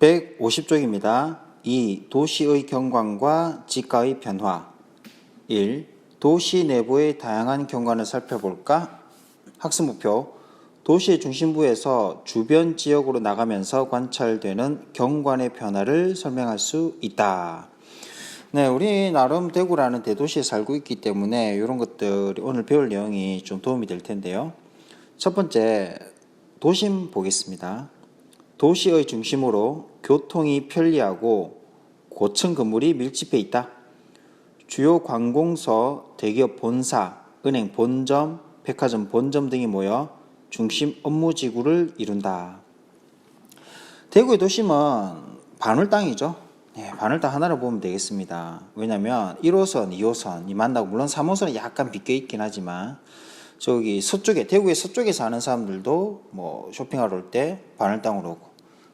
150쪽입니다. 2. 도시의 경관과 지가의 변화 1. 도시 내부의 다양한 경관을 살펴볼까? 학습 목표 도시의 중심부에서 주변 지역으로 나가면서 관찰되는 경관의 변화를 설명할 수 있다. 네, 우리 나름 대구라는 대도시에 살고 있기 때문에 이런 것들이 오늘 배울 내용이 좀 도움이 될 텐데요. 첫 번째, 도심 보겠습니다. 도시의 중심으로 교통이 편리하고 고층 건물이 밀집해 있다. 주요 관공서, 대기업 본사, 은행 본점, 백화점 본점 등이 모여 중심 업무 지구를 이룬다. 대구의 도심은 바늘 땅이죠. 네, 바늘 땅 하나를 보면 되겠습니다. 왜냐하면 1호선, 2호선이 만나고 물론 3호선은 약간 비껴 있긴 하지만 저기 서쪽에 대구의 서쪽에 사는 사람들도 뭐 쇼핑하러 올때 바늘 땅으로 오고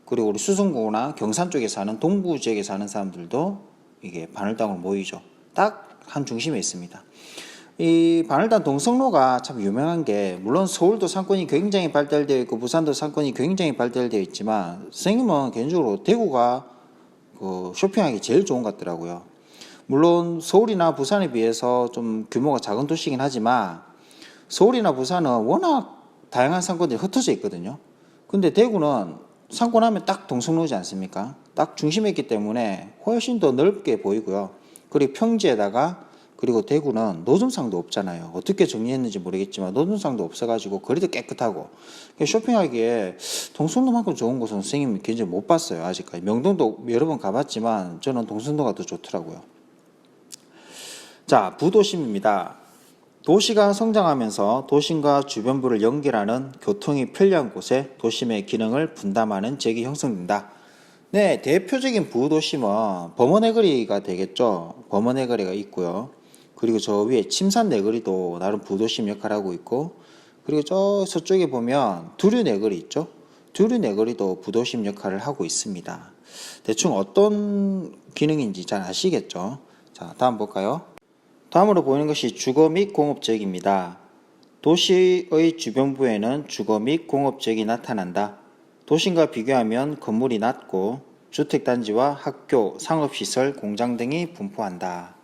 그리고 우리 수성구나 경산 쪽에 사는 동부 지역에 사는 사람들도 이게 바늘 땅으로 모이죠. 딱 한 중심에 있습니다. 이 바늘단 동성로가 참 유명한 게 물론 서울도 상권이 굉장히 발달되어 있고 부산도 상권이 굉장히 발달되어 있지만 선생님은 개인적으로 대구가 그 쇼핑하기 제일 좋은 것 같더라고요. 물론 서울이나 부산에 비해서 좀 규모가 작은 도시이긴 하지만 서울이나 부산은 워낙 다양한 상권들이 흩어져 있거든요. 근데 대구는 상권하면 딱 동성로지 않습니까? 딱 중심에 있기 때문에 훨씬 더 넓게 보이고요. 그리고 평지에다가 그리고 대구는 노점상도 없잖아요. 어떻게 정리했는지 모르겠지만 노점상도 없어가지고 거리도 깨끗하고 쇼핑하기에 동성로만큼 좋은 곳은 선생님이 굉장히 못 봤어요. 아직까지 명동도 여러 번 가봤지만 저는 동성로가 더 좋더라고요. 자 부도심입니다. 도시가 성장하면서 도심과 주변부를 연결하는 교통이 편리한 곳에 도심의 기능을 분담하는 지역이 형성된다. 네, 대표적인 부도심은 범어내거리가 되겠죠. 범어내거리가 있고요. 그리고 저 위에 침산내거리도 나름 부도심 역할을 하고 있고, 그리고 저 서쪽에 보면 두류내거리 있죠. 두류내거리도 부도심 역할을 하고 있습니다. 대충 어떤 기능인지 잘 아시겠죠? 자, 다음 볼까요? 다음으로 보이는 것이 주거 및 공업 지역입니다. 도시의 주변부에는 주거 및 공업 지역이 나타난다. 도심과 비교하면 건물이 낮고 주택단지와 학교, 상업시설, 공장 등이 분포한다.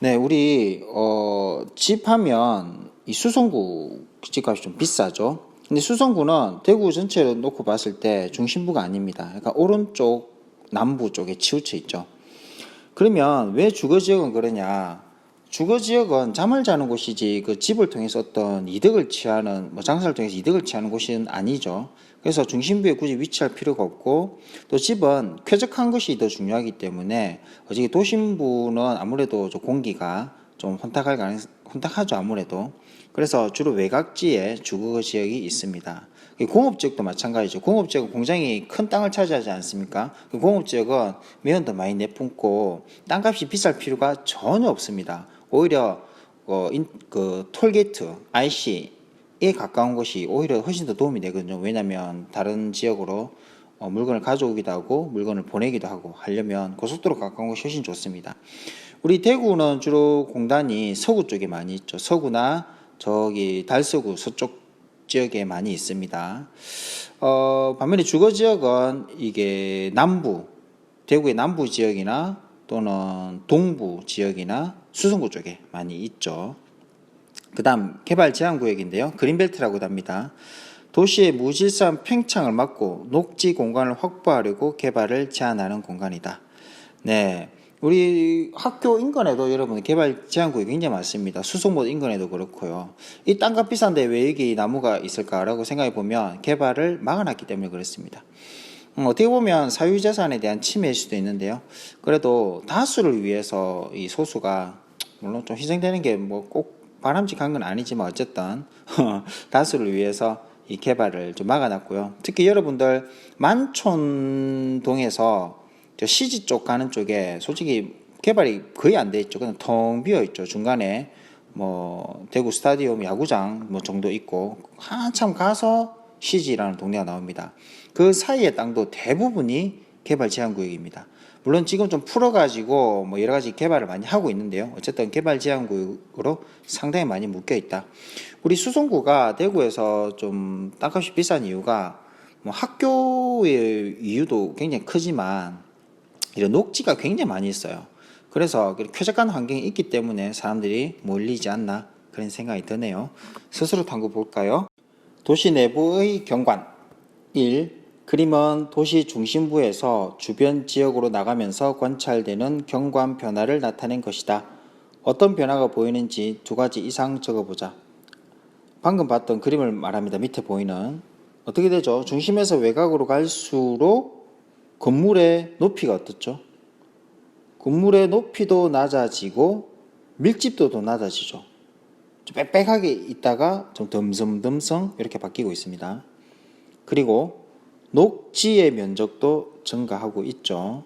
네, 우리 어, 집 하면 이 수성구 집값이 좀 비싸죠. 근데 수성구는 대구 전체로 놓고 봤을 때 중심부가 아닙니다. 그러니까 오른쪽 남부 쪽에 치우쳐 있죠. 그러면 왜 주거 지역은 그러냐? 주거 지역은 잠을 자는 곳이지 그 집을 통해서 어떤 이득을 취하는 뭐 장사를 통해서 이득을 취하는 곳은 아니죠. 그래서 중심부에 굳이 위치할 필요가 없고 또 집은 쾌적한 것이 더 중요하기 때문에 어제 도심부는 아무래도 좀 공기가 좀 혼탁할 가능 혼탁하죠 아무래도 그래서 주로 외곽지에 주거 지역이 있습니다. 공업 지역도 마찬가지죠. 공업 지역은 공장이 큰 땅을 차지하지 않습니까? 그 공업 지역은 매연도 많이 내뿜고 땅값이 비쌀 필요가 전혀 없습니다. 오히려 어, 인, 그 톨게이트, IC에 가까운 것이 오히려 훨씬 더 도움이 되거든요. 왜냐하면 다른 지역으로 어, 물건을 가져오기도 하고 물건을 보내기도 하고 하려면 고속도로 가까운 것이 훨씬 좋습니다. 우리 대구는 주로 공단이 서구 쪽에 많이 있죠. 서구나 저기 달서구 서쪽 지역에 많이 있습니다. 어, 반면에 주거 지역은 이게 남부, 대구의 남부 지역이나 또는 동부 지역이나 수성구 쪽에 많이 있죠. 그 다음 개발 제한 구역인데요. 그린벨트라고도 합니다. 도시의 무질서한 팽창을 막고 녹지 공간을 확보하려고 개발을 제한하는 공간이다. 네. 우리 학교 인근에도 여러분 개발 제한 구역이 굉장히 많습니다. 수성모 인근에도 그렇고요. 이 땅값 비싼데 왜 여기 나무가 있을까라고 생각해 보면 개발을 막아놨기 때문에 그렇습니다. 음, 어떻게 보면 사유재산에 대한 침해일 수도 있는데요. 그래도 다수를 위해서 이 소수가 물론 좀 희생되는 게 뭐 꼭 바람직한 건 아니지만 어쨌든 다수를 위해서 이 개발을 좀 막아놨고요. 특히 여러분들 만촌동에서 저 시지 쪽 가는 쪽에 솔직히 개발이 거의 안 돼 있죠. 그냥 텅 비어 있죠. 중간에 뭐 대구 스타디움 야구장 뭐 정도 있고 한참 가서 시지라는 동네가 나옵니다. 그 사이의 땅도 대부분이 개발 제한 구역입니다. 물론 지금 좀 풀어가지고 뭐 여러 가지 개발을 많이 하고 있는데요. 어쨌든 개발 제한 구역으로 상당히 많이 묶여 있다. 우리 수성구가 대구에서 좀 땅값이 비싼 이유가 뭐 학교의 이유도 굉장히 크지만 이런 녹지가 굉장히 많이 있어요. 그래서 쾌적한 환경이 있기 때문에 사람들이 몰리지 않나 그런 생각이 드네요. 스스로 탐구 볼까요? 도시 내부의 경관 1. 그림은 도시 중심부에서 주변 지역으로 나가면서 관찰되는 경관 변화를 나타낸 것이다. 어떤 변화가 보이는지 두 가지 이상 적어보자. 방금 봤던 그림을 말합니다. 밑에 보이는 어떻게 되죠? 중심에서 외곽으로 갈수록 건물의 높이가 어떻죠? 건물의 높이도 낮아지고 밀집도도 낮아지죠. 좀 빽빽하게 있다가 좀 덤성덤성 이렇게 바뀌고 있습니다. 그리고 녹지의 면적도 증가하고 있죠.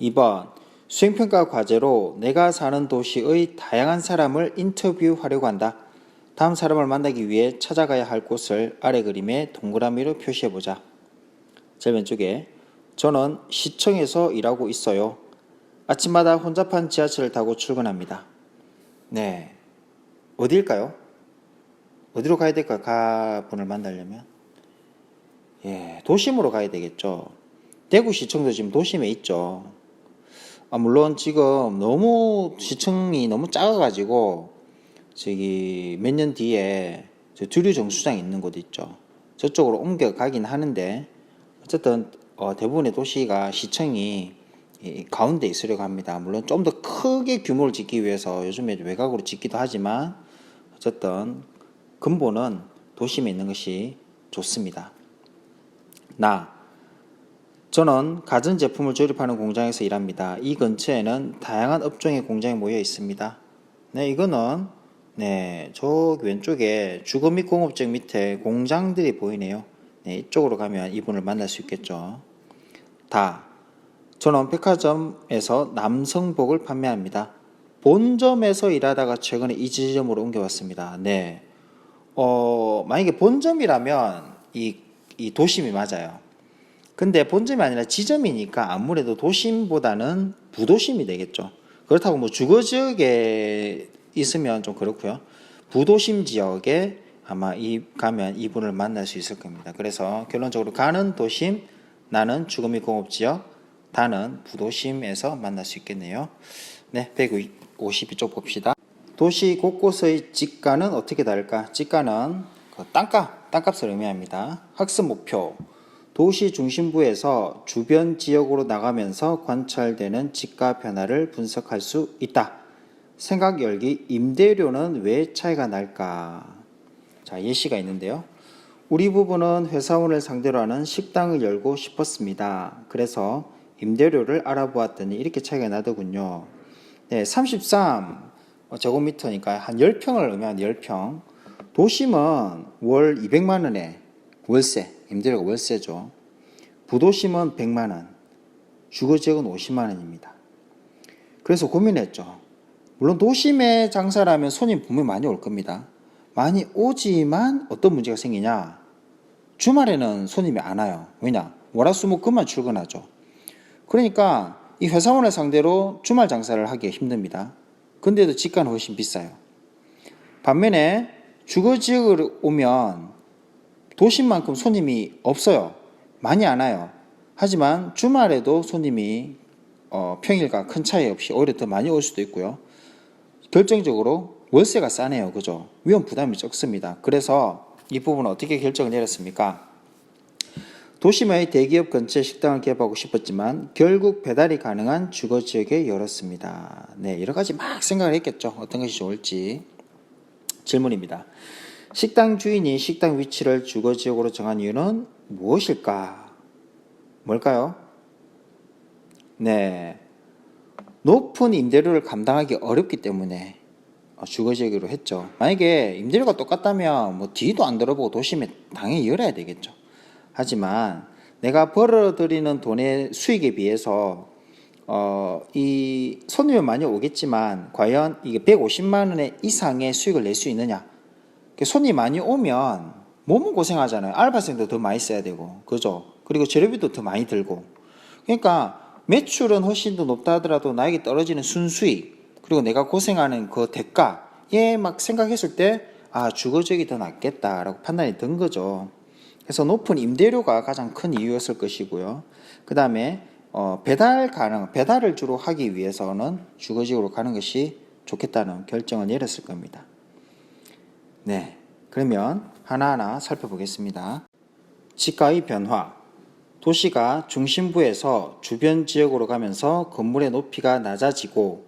2번 수행평가 과제로 내가 사는 도시의 다양한 사람을 인터뷰하려고 한다. 다음 사람을 만나기 위해 찾아가야 할 곳을 아래 그림에 동그라미로 표시해 보자. 제일 왼쪽에 저는 시청에서 일하고 있어요. 아침마다 혼잡한 지하철을 타고 출근합니다. 네. 어디일까요? 어디로 가야 될까? 가분을 만나려면? 예, 도심으로 가야 되겠죠. 대구시청도 지금 도심에 있죠. 아, 물론 지금 너무 시청이 너무 작아가지고 저기 몇 년 뒤에 저 주류 정수장 있는 곳 있죠. 저쪽으로 옮겨가긴 하는데 어쨌든 어, 대부분의 도시가 시청이 이 가운데 있으려고 합니다. 물론 좀 더 크게 규모를 짓기 위해서 요즘에 외곽으로 짓기도 하지만 어쨌든 근본은 도심에 있는 것이 좋습니다. 나 저는 가전 제품을 조립하는 공장에서 일합니다. 이 근처에는 다양한 업종의 공장이 모여 있습니다. 네, 이거는 네, 저 왼쪽에 주거 및 공업적 밑에 공장들이 보이네요. 네, 이쪽으로 가면 이분을 만날 수 있겠죠. 다. 저는 백화점에서 남성복을 판매합니다. 본점에서 일하다가 최근에 이 지점으로 옮겨왔습니다. 네. 어, 만약에 본점이라면 이, 이 도심이 맞아요. 근데 본점이 아니라 지점이니까 아무래도 도심보다는 부도심이 되겠죠. 그렇다고 뭐 주거 지역에 있으면 좀 그렇고요. 부도심 지역에 아마 이 가면 이분을 만날 수 있을 겁니다. 그래서 결론적으로 가는 도심, 나는 주거 및 공업 지역, 다는 부도심에서 만날 수 있겠네요. 네, 152쪽 봅시다. 도시 곳곳의 집가는 어떻게 다를까? 집가는 그 땅값, 땅값을 의미합니다. 학습 목표. 도시 중심부에서 주변 지역으로 나가면서 관찰되는 집가 변화를 분석할 수 있다. 생각 열기, 임대료는 왜 차이가 날까? 자, 예시가 있는데요. 우리 부부는 회사원을 상대로 하는 식당을 열고 싶었습니다. 그래서 임대료를 알아보았더니 이렇게 차이가 나더군요. 네, 33 제곱미터니까 한 10평을 의미하는 10평. 도심은 월 200만 원에 월세, 임대료가 월세죠. 부도심은 100만 원, 주거 지역은 50만 원입니다. 그래서 고민했죠. 물론 도심에 장사라면 손님 분명히 많이 올 겁니다. 많이 오지만 어떤 문제가 생기냐? 주말에는 손님이 안 와요. 왜냐? 월화수목금만 출근하죠. 그러니까 이 회사원을 상대로 주말 장사를 하기 힘듭니다. 근데도 집가는 훨씬 비싸요. 반면에 주거 지역을 오면 도심만큼 손님이 없어요. 많이 안 와요. 하지만 주말에도 손님이 어, 평일과 큰 차이 없이 오히려 더 많이 올 수도 있고요. 결정적으로 월세가 싸네요. 그죠? 위험 부담이 적습니다. 그래서 이 부분은 어떻게 결정을 내렸습니까? 도심의 대기업 근처에 식당을 개업하고 싶었지만 결국 배달이 가능한 주거 지역에 열었습니다. 네, 여러 가지 막 생각을 했겠죠. 어떤 것이 좋을지. 질문입니다. 식당 주인이 식당 위치를 주거 지역으로 정한 이유는 무엇일까? 뭘까요? 네. 높은 임대료를 감당하기 어렵기 때문에 주거 지역으로 했죠. 만약에 임대료가 똑같다면 뭐 뒤도 안 들어보고 도심에 당연히 열어야 되겠죠. 하지만 내가 벌어들이는 돈의 수익에 비해서 어, 이 손님은 많이 오겠지만 과연 이게 150만 원의 이상의 수익을 낼 수 있느냐? 손이 많이 오면 몸은 고생하잖아요. 알바생도 더 많이 써야 되고, 그죠? 그리고 재료비도 더 많이 들고. 그러니까 매출은 훨씬 더 높다 하더라도 나에게 떨어지는 순수익, 그리고 내가 고생하는 그 대가에 막 생각했을 때, 아, 주거지역이 더 낫겠다라고 판단이 든 거죠. 그래서 높은 임대료가 가장 큰 이유였을 것이고요. 그 다음에 어, 배달 가능, 배달을 주로 하기 위해서는 주거지역으로 가는 것이 좋겠다는 결정을 내렸을 겁니다. 네. 그러면 하나하나 살펴보겠습니다. 지가의 변화. 도시가 중심부에서 주변 지역으로 가면서 건물의 높이가 낮아지고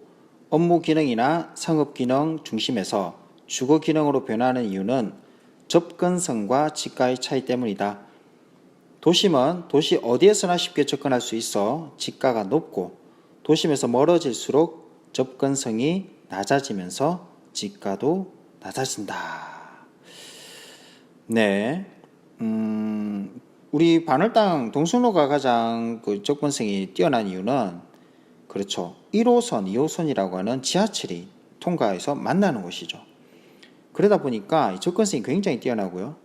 업무 기능이나 상업 기능 중심에서 주거 기능으로 변하는 이유는 접근성과 지가의 차이 때문이다. 도심은 도시 어디에서나 쉽게 접근할 수 있어 지가가 높고 도심에서 멀어질수록 접근성이 낮아지면서 지가도 낮아진다. 네. 음, 우리 반월당 동sun로가 가장 그 접근성이 뛰어난 이유는 그렇죠. 1호선, 2호선이라고 하는 지하철이 통과해서 만나는 곳이죠. 그러다 보니까 이 접근성이 굉장히 뛰어나고요.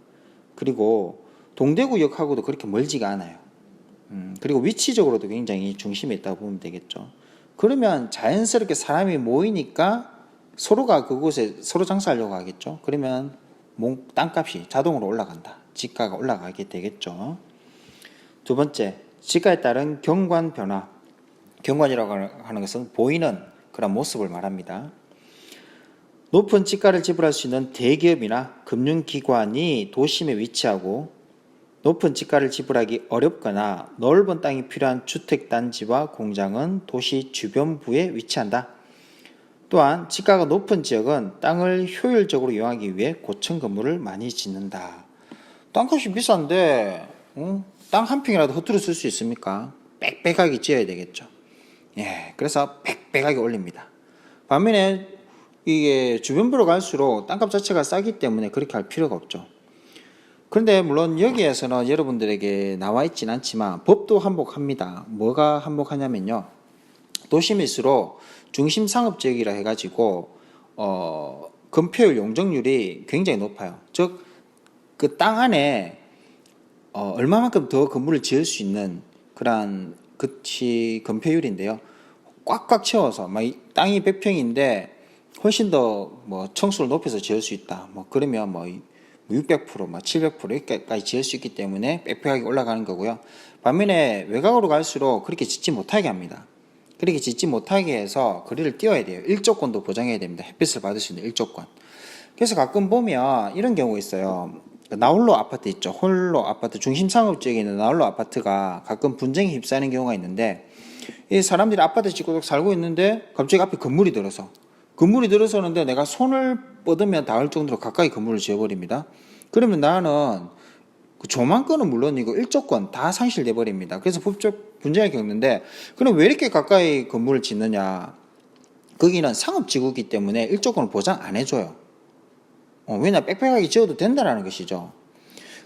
그리고 동대구역하고도 그렇게 멀지가 않아요. 음, 그리고 위치적으로도 굉장히 중심에 있다고 보면 되겠죠. 그러면 자연스럽게 사람이 모이니까 서로가 그곳에 서로 장사하려고 하겠죠. 그러면 몽- 땅값이 자동으로 올라간다. 지가가 올라가게 되겠죠. 두 번째, 지가에 따른 경관 변화. 경관이라고 하는 것은 보이는 그런 모습을 말합니다. 높은 지가를 지불할 수 있는 대기업이나 금융기관이 도심에 위치하고 높은 지가를 지불하기 어렵거나 넓은 땅이 필요한 주택단지와 공장은 도시 주변부에 위치한다. 또한 지가가 높은 지역은 땅을 효율적으로 이용하기 위해 고층 건물을 많이 짓는다. 땅값이 비싼데 땅한 평이라도 허투루 쓸 수 있습니까? 빽빽하게 지어야 되겠죠. 예, 그래서 빽빽하게 올립니다. 반면에 이게 주변부로 갈수록 땅값 자체가 싸기 때문에 그렇게 할 필요가 없죠. 그런데 물론 여기에서는 여러분들에게 나와 있진 않지만 법도 한복합니다. 뭐가 한복하냐면요. 도심일수록 중심 상업 지역이라 해가지고 어, 건폐율 용적률이 굉장히 높아요. 즉 그 땅 안에 어, 얼마만큼 더 건물을 지을 수 있는 그러한 그치 건폐율인데요. 꽉꽉 채워서 막이 땅이 100평인데 훨씬 더 뭐 청수를 높여서 지을 수 있다. 뭐 그러면 뭐 600%, 막700% 이렇게까지 지을 수 있기 때문에 빽빽하게 올라가는 거고요. 반면에 외곽으로 갈수록 그렇게 짓지 못하게 합니다. 그렇게 짓지 못하게 해서 거리를 띄워야 돼요. 일조권도 보장해야 됩니다. 햇빛을 받을 수 있는 일조권. 그래서 가끔 보면 이런 경우 있어요. 나홀로 아파트 있죠. 홀로 아파트 중심 상업 지역에 있는 나홀로 아파트가 가끔 분쟁에 휩싸이는 경우가 있는데 이 사람들이 아파트 짓고 살고 있는데 갑자기 앞에 건물이 들어서 건물이 들어서는데 내가 손을 뻗으면 닿을 정도로 가까이 건물을 지어버립니다. 그러면 나는 그 조망권은 물론이고 일조권 다 상실돼 버립니다. 그래서 법적 분쟁을 겪는데 그럼 왜 이렇게 가까이 건물을 짓느냐? 거기는 상업지구이기 때문에 일조권을 보장 안 해줘요. 어, 왜냐 빽빽하게 지어도 된다라는 것이죠.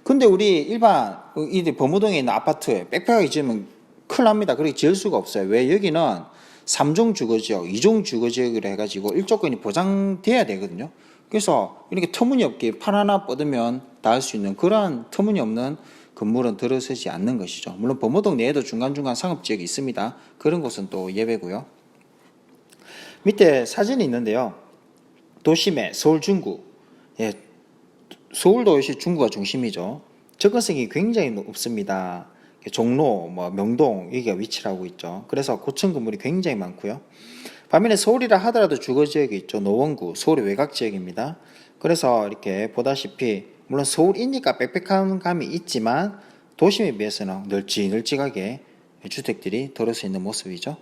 근데 우리 일반 이 범우동에 있는 아파트에 빽빽하게 지으면 큰일 납니다. 그렇게 지을 수가 없어요. 왜 여기는 3종 주거지역, 2종 주거지역이라 해가지고 일조권이 보장돼야 되거든요. 그래서 이렇게 터무니없게 판 하나 뻗으면 닿을 수 있는 그러한 터무니없는 건물은 들어서지 않는 것이죠. 물론 범어동 내에도 중간중간 상업지역이 있습니다. 그런 곳은 또 예외고요. 밑에 사진이 있는데요. 도심의 서울 중구. 예, 서울도 역시 중구가 중심이죠. 접근성이 굉장히 높습니다. 종로, 뭐 명동 여기가 위치를 하고 있죠. 그래서 고층 건물이 굉장히 많고요. 반면에 서울이라 하더라도 주거 지역이 있죠. 노원구, 서울의 외곽 지역입니다. 그래서 이렇게 보다시피 물론 서울이니까 빽빽한 감이 있지만 도심에 비해서는 널찍널찍하게 주택들이 들어서 있는 모습이죠.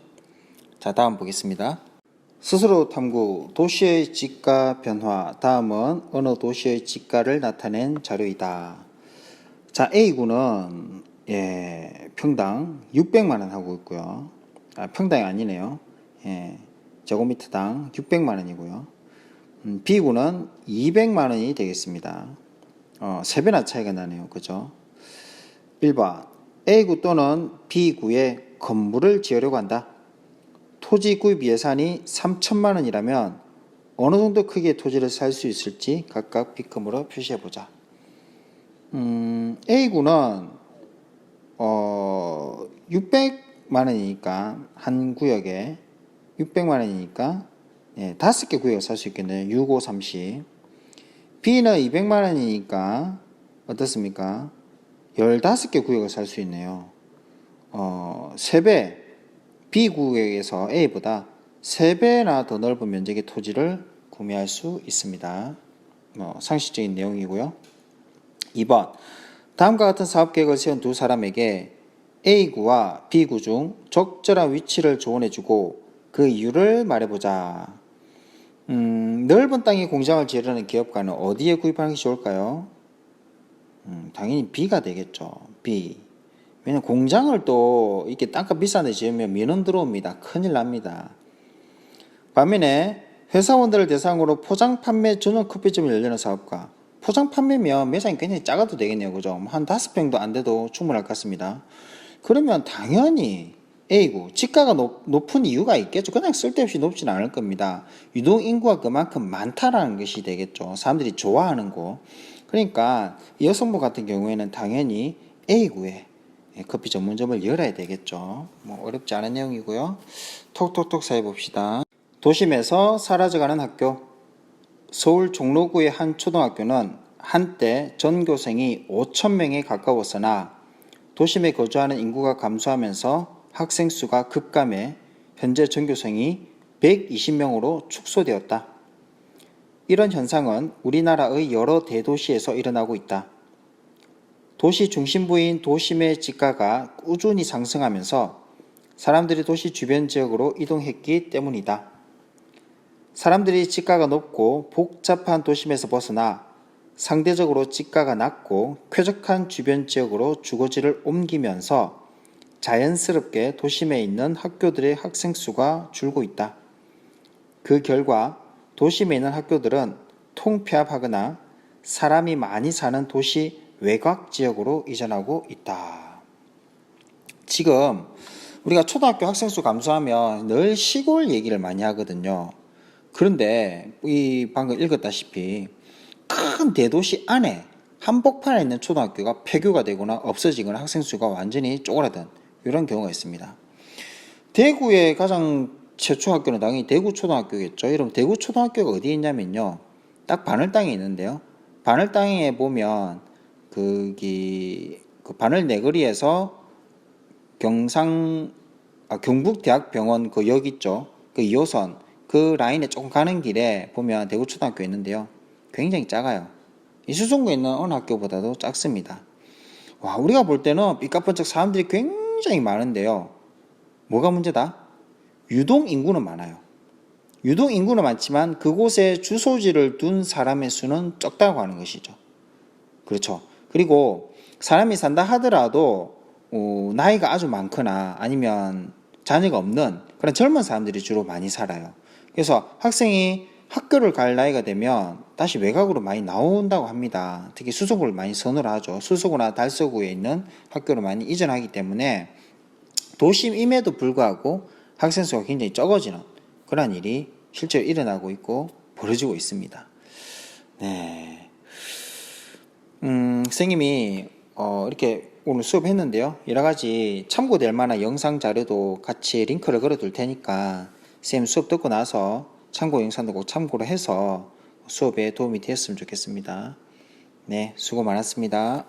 자, 다음 보겠습니다. 스스로 탐구 도시의 지가 변화 다음은 어느 도시의 지가를 나타낸 자료이다. 자 A구는 예, 평당 600만 원 하고 있고요. 아, 평당이 아니네요. 예, 제곱미터당 600만 원이고요. 음, B구는 200만 원이 되겠습니다. 어, 3배나 차이가 나네요. 그죠? 1번 A구 또는 B구에 건물을 지으려고 한다. 토지 구입 예산이 3천만 원이라면 어느 정도 크기의 토지를 살 수 있을지 각각 B금으로 표시해 보자. 음, A구는 어, 600만 원이니까 한 구역에 600만 원이니까 예, 다섯 개 구역을 살 수 있겠네요. 6, 5, 30. B는 200만 원이니까 어떻습니까? 15개 구역을 살 수 있네요. 어, 3배, B 구역에서 A보다 3배나 더 넓은 면적의 토지를 구매할 수 있습니다. 뭐, 상식적인 내용이고요. 2번. 다음과 같은 사업 계획을 세운 두 사람에게 A구와 B구 중 적절한 위치를 조언해주고 그 이유를 말해보자. 음, 넓은 땅에 공장을 지으려는 기업가는 어디에 구입하는 게 좋을까요? 음, 당연히 B가 되겠죠. B. 왜냐면 공장을 또 이렇게 땅값 비싼 데 지으면 민원 들어옵니다. 큰일 납니다. 반면에 회사원들을 대상으로 포장 판매 전용 커피점을 열려는 사업가. 포장 판매면 매장이 굉장히 작아도 되겠네요. 그죠? 뭐한 다섯 평도 안 돼도 충분할 것 같습니다. 그러면 당연히 A구, 지가가 높, 높은 이유가 있겠죠. 그냥 쓸데없이 높지는 않을 겁니다. 유동 인구가 그만큼 많다라는 것이 되겠죠. 사람들이 좋아하는 거. 그러니까 여성부 같은 경우에는 당연히 A구에 커피 전문점을 열어야 되겠죠. 뭐 어렵지 않은 내용이고요. 톡톡톡 사해 봅시다. 도심에서 사라져가는 학교. 서울 종로구의 한 초등학교는 한때 전교생이 5천 명에 가까웠으나 도심에 거주하는 인구가 감소하면서 학생 수가 급감해 현재 전교생이 120명으로 축소되었다. 이런 현상은 우리나라의 여러 대도시에서 일어나고 있다. 도시 중심부인 도심의 지가가 꾸준히 상승하면서 사람들이 도시 주변 지역으로 이동했기 때문이다. 사람들이 지가가 높고 복잡한 도심에서 벗어나 상대적으로 지가가 낮고 쾌적한 주변 지역으로 주거지를 옮기면서 자연스럽게 도심에 있는 학교들의 학생 수가 줄고 있다. 그 결과 도심에 있는 학교들은 통폐합하거나 사람이 많이 사는 도시 외곽 지역으로 이전하고 있다. 지금 우리가 초등학교 학생 수 감소하면 늘 시골 얘기를 많이 하거든요. 그런데 이 방금 읽었다시피 큰 대도시 안에 한복판에 있는 초등학교가 폐교가 되거나 없어지거나 학생 수가 완전히 쪼그라든 이런 경우가 있습니다. 대구의 가장 최초 학교는 당연히 대구 초등학교겠죠. 여러분 대구 초등학교가 어디에 있냐면요. 딱 바늘 땅에 있는데요. 바늘 땅에 보면 거기 그 바늘 내거리에서 경상 아, 경북대학병원 그 역 있죠. 그 2호선 그 라인에 조금 가는 길에 보면 대구 초등학교 있는데요. 굉장히 작아요. 이수성구에 있는 어느 학교보다도 작습니다. 와, 우리가 볼 때는 삐까뻔쩍 사람들이 굉장히 많은데요. 뭐가 문제다? 유동 인구는 많아요. 유동 인구는 많지만 그곳에 주소지를 둔 사람의 수는 적다고 하는 것이죠. 그렇죠. 그리고 사람이 산다 하더라도 어, 나이가 아주 많거나 아니면 자녀가 없는 그런 젊은 사람들이 주로 많이 살아요. 그래서 학생이 학교를 갈 나이가 되면 다시 외곽으로 많이 나온다고 합니다. 특히 수소구를 많이 선호를 하죠. 수소구나 달서구에 있는 학교를 많이 이전하기 때문에 도심임에도 불구하고 학생 수가 굉장히 적어지는 그런 일이 실제로 일어나고 있고 벌어지고 있습니다. 네. 음, 선생님이 어, 이렇게 오늘 수업했는데요. 여러 가지 참고될 만한 영상 자료도 같이 링크를 걸어 둘 테니까 선생님 수업 듣고 나서 참고 영상도 꼭 참고를 해서 수업에 도움이 되었으면 좋겠습니다. 네, 수고 많았습니다.